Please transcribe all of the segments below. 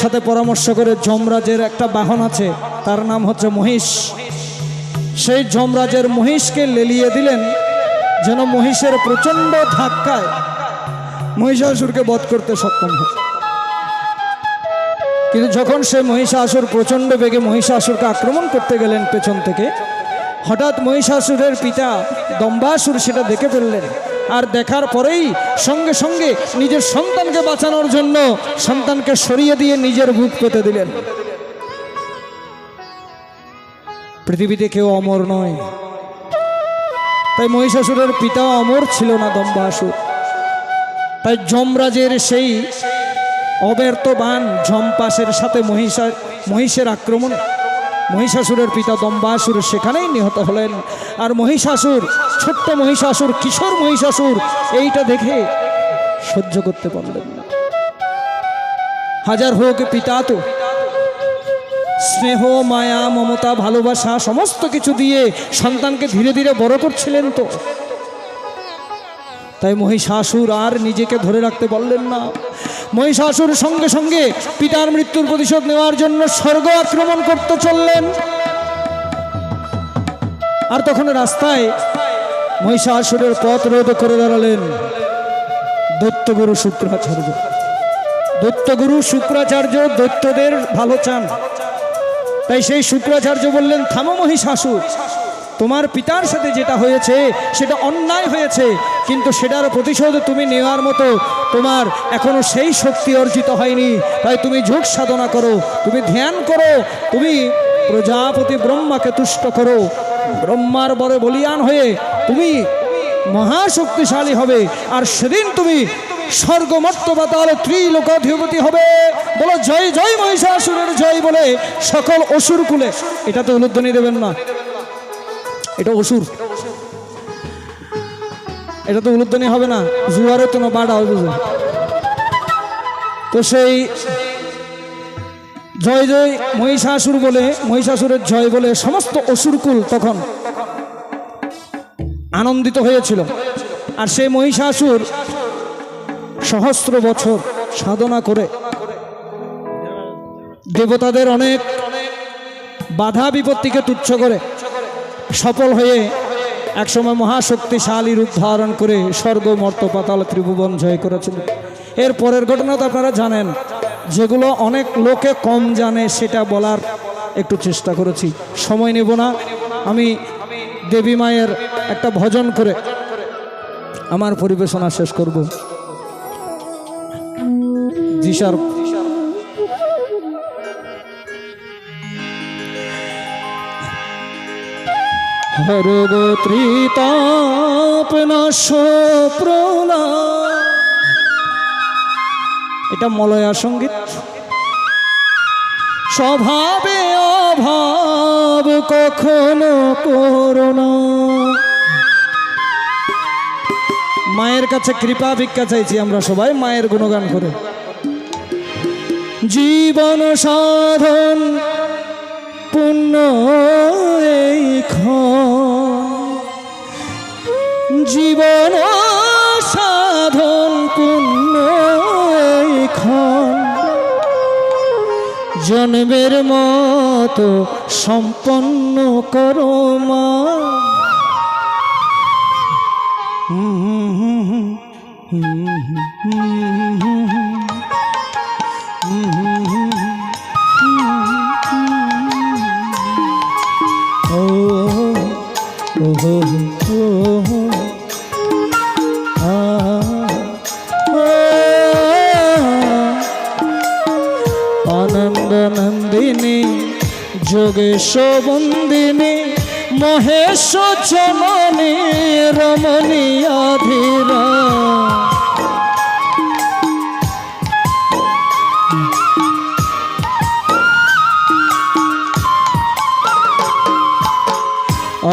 সাথে পরামর্শ করে যমরাজের একটা বাহন আছে, তার নাম হচ্ছে মহিষ। সেই যমরাজের মহিষকে লেলিয়ে দিলেন, যেন মহিষের প্রচণ্ড ধাক্কায় মহিষাসুরকে বধ করতে সক্ষম হয় কিন্তু যখন সে মহিষাসুর প্রচণ্ড বেগে মহিষাসুরকে আক্রমণ করতে গেলেন পেছন থেকে, হঠাৎ মহিষাসুরের পিতা দম্বাসুর সেটা দেখে ফেললেন। আর দেখার পরেই সঙ্গে সঙ্গে নিজের সন্তানকে বাঁচানোর জন্য সন্তানকে সরিয়ে দিয়ে নিজের বুক পেতে দিলেন। পৃথিবীতে কেউ অমর নয়। তাই মহিষাসুরের পিতা অমর ছিল না দম্বাসুর। তাই যমরাজের সেই অব্যর্থ বান ঝম্পাসের সাথে মহিষা মহিষের আক্রমণ মহিষাসুরের পিতা দম্বাসুর সেখানেই নিহত হলেন। আর মহিষাসুর, ছোট্ট মহিষাসুর, কিশোর মহিষাসুর, এইটা দেখে সহ্য করতে পারলেন না। হাজার হোক পিতা তো, স্নেহ, মায়া, মমতা, ভালোবাসা, সমস্ত কিছু দিয়ে সন্তানকে ধীরে ধীরে বড় করছিলেন তো। তাই মহিষাসুর আর নিজেকে ধরে রাখতে পারলেন না। মহিষাসুর সঙ্গে সঙ্গে পিতার মৃত্যুর প্রতিশোধ নেওয়ার জন্য স্বর্গ আক্রমণ করতে চললেন। আর তখন রাস্তায় মহিষাসুরের পথ রোধ করে দাঁড়ালেন দৈত্যগুরু শুক্রাচার্য। দৈত্যগুরু শুক্রাচার্য দৈত্যদের ভালো চান। তাই সেই শুক্রাচার্য বললেন, থামো মহিষাসুর, তোমার পিতার সাথে যেটা হয়েছে সেটা অন্যায় হয়েছে, কিন্তু সেটার প্রতিশোধ তুমি নেওয়ার মতো তোমার এখনও সেই শক্তি অর্জিত হয়নি। তাই তুমি যোগ সাধনা করো, তুমি ধ্যান করো, তুমি প্রজাপতি ব্রহ্মাকে তুষ্ট করো। ব্রহ্মার বড় বলিয়ান হয়ে তুমি মহাশক্তিশালী হবে, আর সেদিন তুমি স্বর্গ মর্তবাতাল ত্রিলোকাধিপতি হবে। বলো, জয় জয় মহিষাসুরের জয় বলে সকল অসুর কুলে এটা তো উলুধ্বনি দেবেন না। এটা অসুর। এটা তো উলুধ্বনি হবে না, জুয়ারে তো বাড়া হবে বুঝলেন? তো সেই জয় জয় মহিষাসুর বলে, মহিষাসুরের জয় বলে সমস্ত অসুরকুল তখন আনন্দিত হয়েছিল আর সেই মহিষাসুর সহস্র বছর সাধনা করে দেবতাদের অনেক বাধা বিপত্তিকে তুচ্ছ করে সফল হয়ে একসময় মহাশক্তিশালী রূপ ধারণ করে স্বর্গ, মর্ত, পাতাল, ত্রিভুবন জয় করেছিল। এর পরের ঘটনা তো আপনারা জানেন। যেগুলো অনেক লোকে কম জানে, সেটা বলার একটু চেষ্টা করেছি। সময় নেব না। আমি দেবী মায়ের একটা ভজন করে আমার পরিবেশনা শেষ করব। জি হরগত্রিতাপ প্রলা এটা মলয়া সংগীত। স্বভাবে অভাব কখনো করোনা মায়ের কাছে কৃপা ভিক্ষা চাইছি আমরা সবাই, মায়ের গুণগান করে। জীবন সাধন এই জীবন সাধন পূর্ণ। জন্মের মতো সম্পন্ন করো মা মহেশ জননী রমণী অধীরা।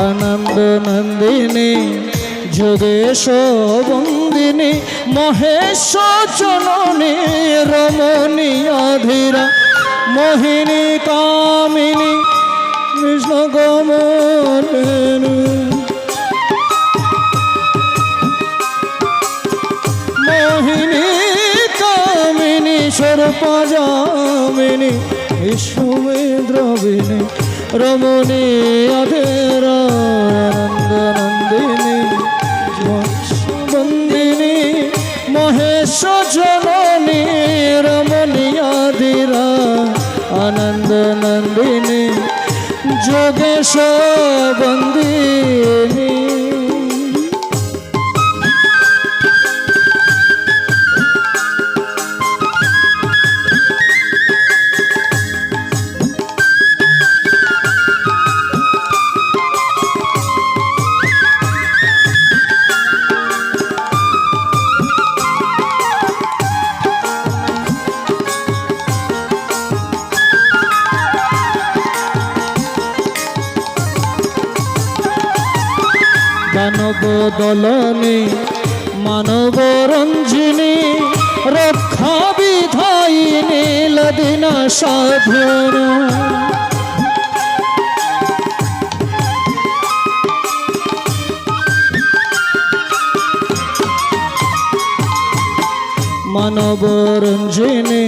আনন্দ নন্দিনী, যোগেশ বন্দিনী, মহেশ জননী রমণী অধীরা। মোহিনী কামিনী, কৃষ্ণ গমন মোহিনী কামিনী স্বরূপ যামিনী বিশ্বদ্রবিনী রমণী অধের যোগেশ বন্দিনী। দানব দলনে মানব রঞ্জিনী রক্ষা বিধায়িনী লদিনা সাধন। মানব রঞ্জিনী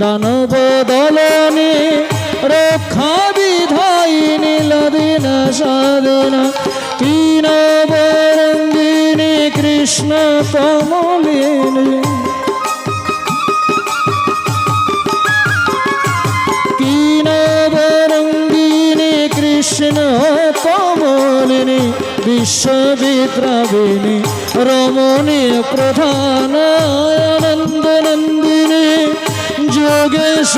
দানব দলনে রক্ষা বিধায়িনী লদিনা সাধনা। কৃষ্ণ কমলিনী তিন বরঙ্গিনী কৃষ্ণ কমলিনী বিশ্ববিদ্রাবিনী রমণী প্রধান আনন্দ নন্দিনী যোগেশ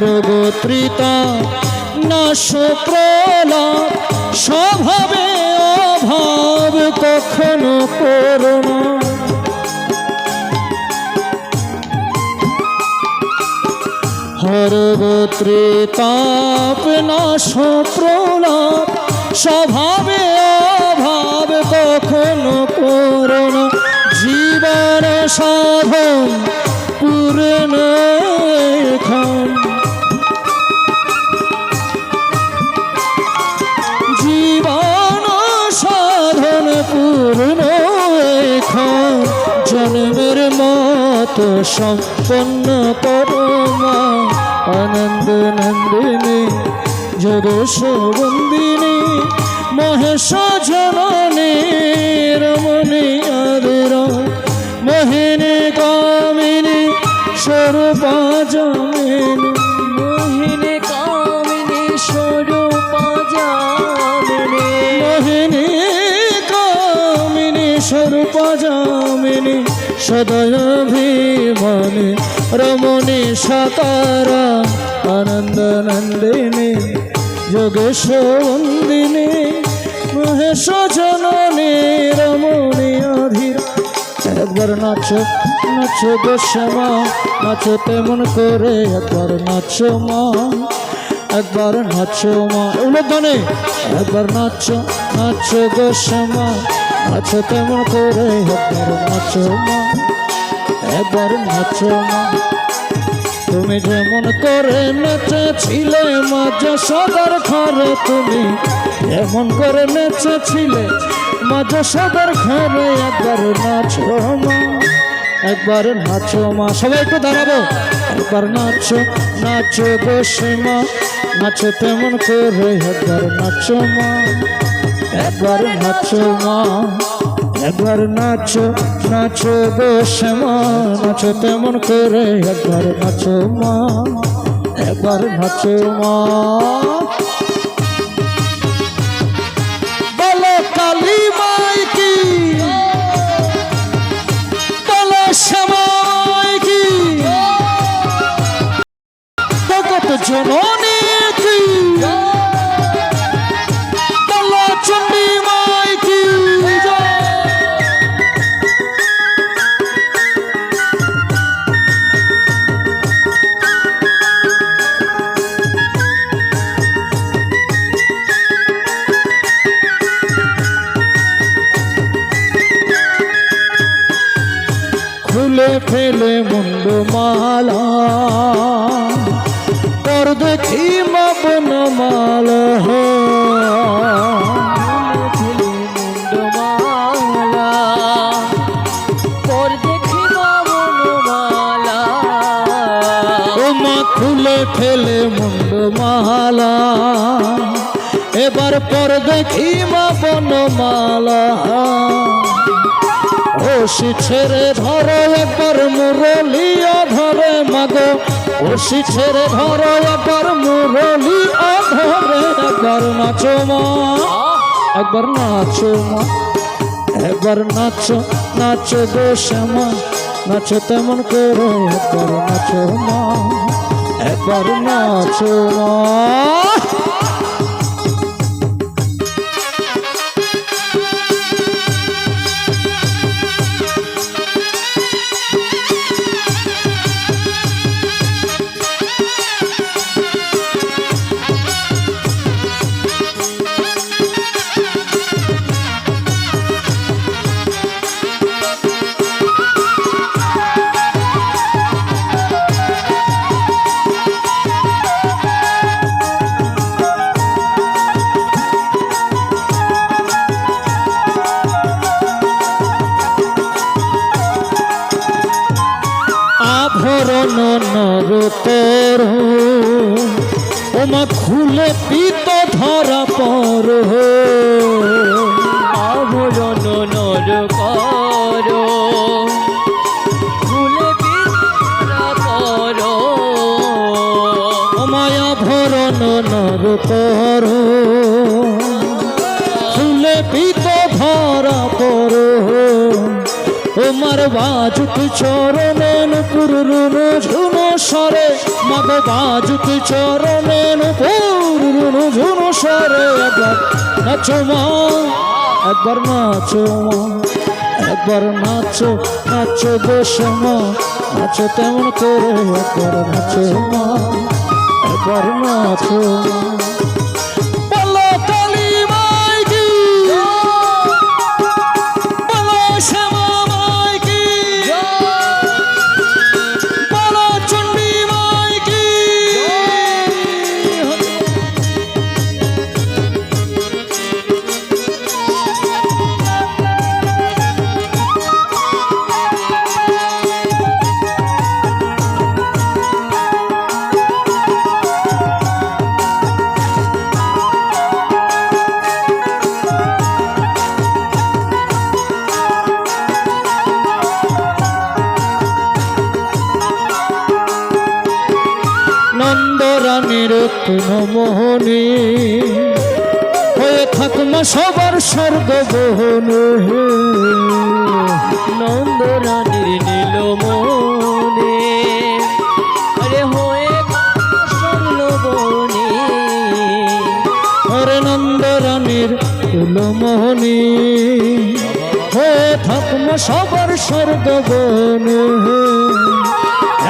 হর গোত্রিতা নাশ প্রলাপ, স্বভাবে অভাব, কখনো করোনা হর গোত্রিতাপ নাশ প্রলাপ, স্বভাবে অভাব, কখনো করোনা জীবন সাধন মতো সম্পন্ন করমা আনন্দ নন্দিনী যোগেশ বন্দিনী মহেশ জননী রমণী আদিরা মোহিনী কামিনী স্বরূপা সদয় ভীমনি রমণী সাকারা আনন্দ নন্দিনী, যোগেশ বন্দিনী মহেশ জননী, রমণী অধীর। একবার নাচো নাচো গো শ্যামা, নাচো তেমন করে একবার নাচো মা। একবার নাচো মা উল্লেখনে একবার নাচো নাচো গো শ্যামা, নাচো তেমন করে একবার নাচো মা। একবার নাচো মা তুমি যেমন করে নেচেছিলে মা যশোদার ঘরে, তুমি এমন করে নেচেছিলে মা যশোদার ঘরে। একবার নাচো মা একবার নাচো মা সবাই একটু দাঁড়াবো। একবার নাচো নাচো গো সীমা। নাচো তেমন করে, একবার নাচো মা একবার নাচো মা একবার নাচো। নাচো বেশ মা নাচো তেমন করে একবার নাচো মা একবার নাচো মা ফেলে মুন্ডু মালা। পর দেখি মা বনমালা খুলে ফেলে মুন্ডু মালা। এবার পর দেখি মা বনমালা ওষি ছেড়ে ধরো একবার, মুরলিয়া ধরে মাগো। ওষি ছেড়ে ধরো একবার, মুরলিয়া ধরে একবার নাচো মা। একবার নাচো মা, একবার নাচো নাচো গো শ্যামা। নাচো তেমন করো, একবার নাচো মা, একবার নাচো মা। তোর ওমা খুলে পিত ধরা পর আবরণ নর কর। খুলে পিত ধরা পর ওমায়া ভরণ নর কর খুলে পিত ধরা পর তোমার বাজুক চরণ পুরুন শুনো সরে মাগো বাজুক চরণেন নুপুরুনু ঝুনু সরে। একবার নাচো মা, একবার নাচো মা, একবার নাচো নাচো গোসমা নাচো তেমন করে একবার নাচো মা, একবার নাচো মা। নন্দরানীর নীল মনে। আরে হয়ে স্বর্ণ বনে। হরে নন্দরানীর মোহনী। হয়ে থাকমা সবার স্বর্গ বনে।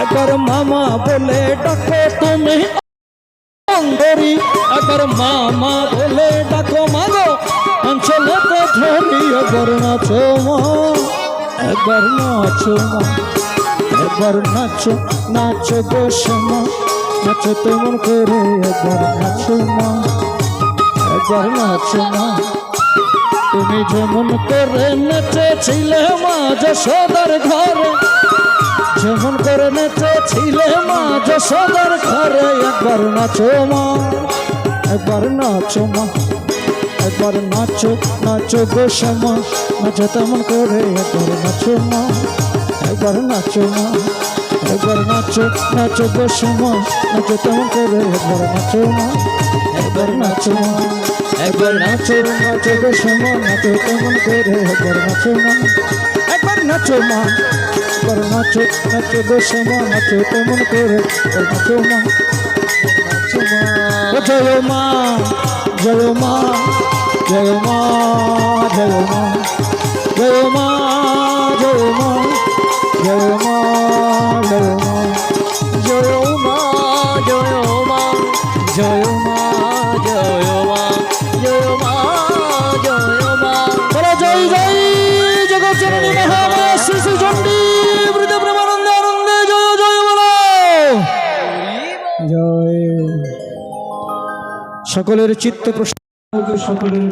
একবার মামা বলে ডাকো তুমি অঙ্গরি একবার মামা বলে ডাকো মাগো অঞ্চলে তো ধরি একবার নাচো মা একবার নাচো মা, একবার নাচো নাচো গো শ্যামা নাচো তেমন করে একবার নাচো মা, একবার নাচো মা। তুমি যেমন করে নেচেছিলে মা যশোদার ঘরে, যেমন করে নেচেছিলে মা যশোদার ঘরে, একবার নাচো মা, একবার নাচো মা, একবার নাচো নাচো গো শ্যামা নাচো তেমন করে একবার নাচো মা, একবার নাচো মা, একবার নাচো নাচো গো শ্যামা নাচো তেমন করে একবার নাচো মা, একবার নাচো মা, একবার নাচো নাচো গো শ্যামা নাচো তেমন করে একবার নাচো মা, একবার নাচো মা, একবার নাচো নাচো গো শ্যামা নাচো তেমন করে একবার নাচো মা মা, জয় মা জয় মা জয় মা জয় মা জয় মা জয় মা জয় মা জয় মা জয়। মা সকলের চিত্ত প্রশ্ন সকলের